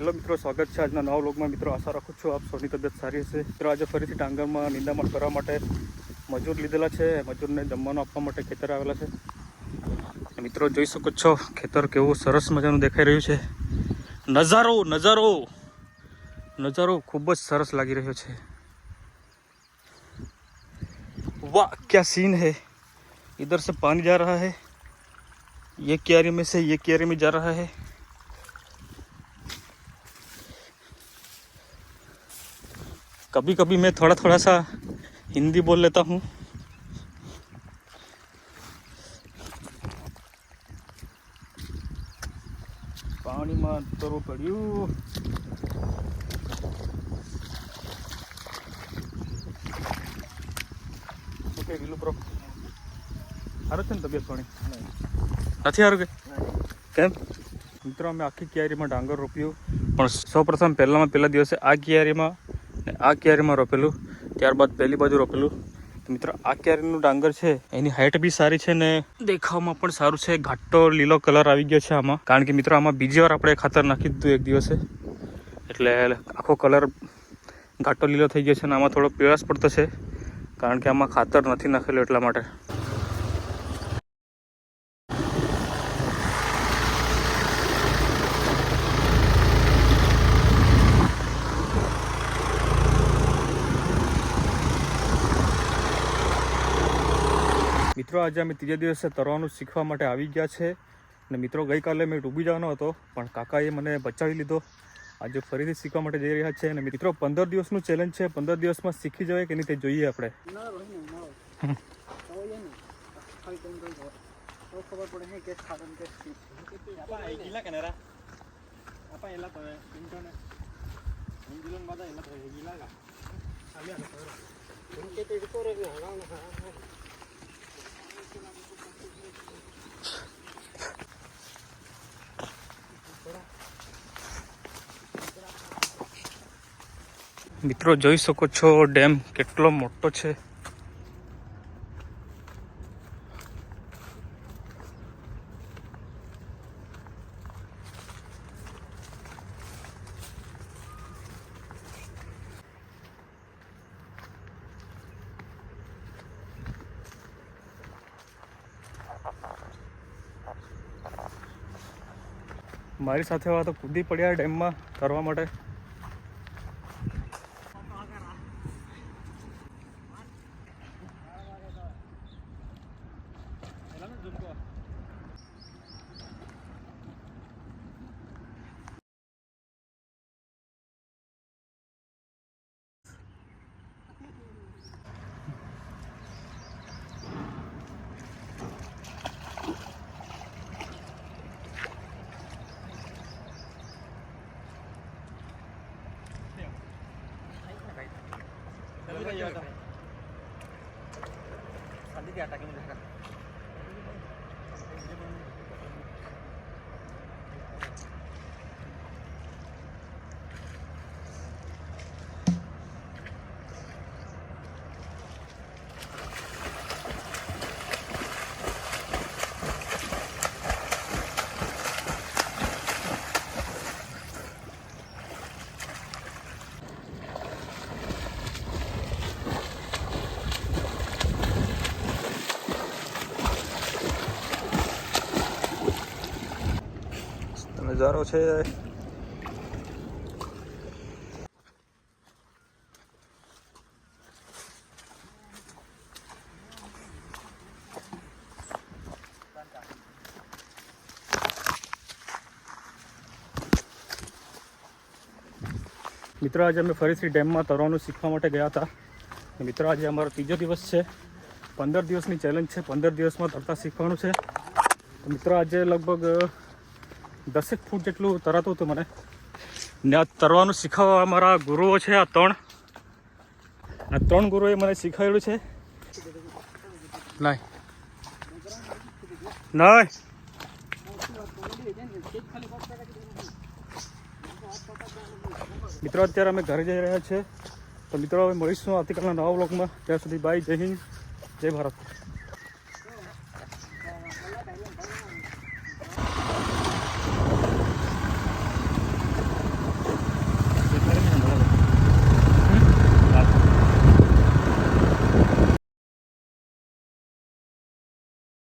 Hello મિત્રો સ્વાગત છે આજના નવા વ્લોગમાં મિત્રો આશા રાખું છું આપ સૌની તબિયત સારી હશે મિત્રો આજે ફરીથી ડાંગરમાં નિંદામણ કરવા માટે મજૂર લીધેલા છે મજૂરને જમવાનું આપવા માટે ખેતર આવેલા છે મિત્રો જોઈ શકો છો ખેતર કેવું સરસ મજાનું દેખાઈ રહ્યું છે નજારો નજારો નજારો ખૂબ જ સરસ લાગી રહ્યો છે वाह क्या सीन है इधर से पानी जा रहा है ये क्यारी में से ये क्यारी में जा रहा है कभी कभी मैं थोड़ा थोड़ा सा हिंदी बोल लेता हूँ પાણીમાં તરવું પડ્યું ઓકે ગીલું પ્રો સારું છે ને તબિયત પાણી નથી સારું કે કેમ મિત્રો અમે આખી ક્યારીમાં ડાંગર રોપ્યું પણ સૌપ્રથમ પહેલામાં પહેલા દિવસે આ ક્યારીમાં ને આ ક્યારીમાં રોપેલું. ત્યારબાદ પહેલી બાજુ રોપેલું. તો મિત્રો, આ ક્યારીનું ડાંગર છે, એની હાઇટ બી સારી છે ને દેખાવમાં પણ સારું છે. ઘાટો લીલો કલર આવી ગયો છે આમાં. કારણ કે મિત્રો, આમાં બીજી વાર આપણે ખાતર નાખી દીધું એક દિવસે. એટલે આખો કલર ઘાટો લીલો થઈ ગયો છે અને આમાં થોડો પીળાશ પડતો છે. કારણ કે આમાં ખાતર નથી નાખેલું એટલા માટે. મિત્રો, આજે અમે ત્રીજા દિવસે તરવાનું શીખવા માટે આવી ગયા છે. અને મિત્રો, ગઈકાલે મેં ડૂબી જવાનો હતો, પણ કાકાએ મને બચાવી લીધો. આજે ફરીથી શીખવા માટે જઈ રહ્યા છે. અને મિત્રો, પંદર દિવસનું ચેલેન્જ છે. પંદર દિવસમાં શીખી જવાય કે નહીં તે જોઈએ આપણે. ખબર મિત્રો, જોઈ શકો છો, ડેમ કેટલો મોટો છે. મારી સાથે વાત કૂદી પડ્યા ડેમમાં તરવા માટે. sendiri ya tak kira. નજારો છે. મિત્રો, આજે અમે ફરીથી ડેમમાં તરવાનું શીખવા માટે ગયા હતા. મિત્રો, આજે અમારો ત્રીજો દિવસ છે. પંદર દિવસની ચેલેન્જ છે. પંદર દિવસમાં તરતા શીખવાનું છે. મિત્રો, આજે લગભગ દસેક ફૂટ જેટલું તરાતું હતું મને. ને આ તરવાનું શીખવવા મારા ગુરુઓ છે આ ત્રણ. આ ત્રણ ગુરુએ મને શીખવાડ્યું છે. નહીં નહીં મિત્રો, અત્યારે અમે ઘરે જઈ રહ્યા છીએ તો મિત્રો, હવે મળીશું આવતીકાલના નવા વ્લોગમાં. ત્યાં સુધી બાય, જય હિન્દ, જય ભારત.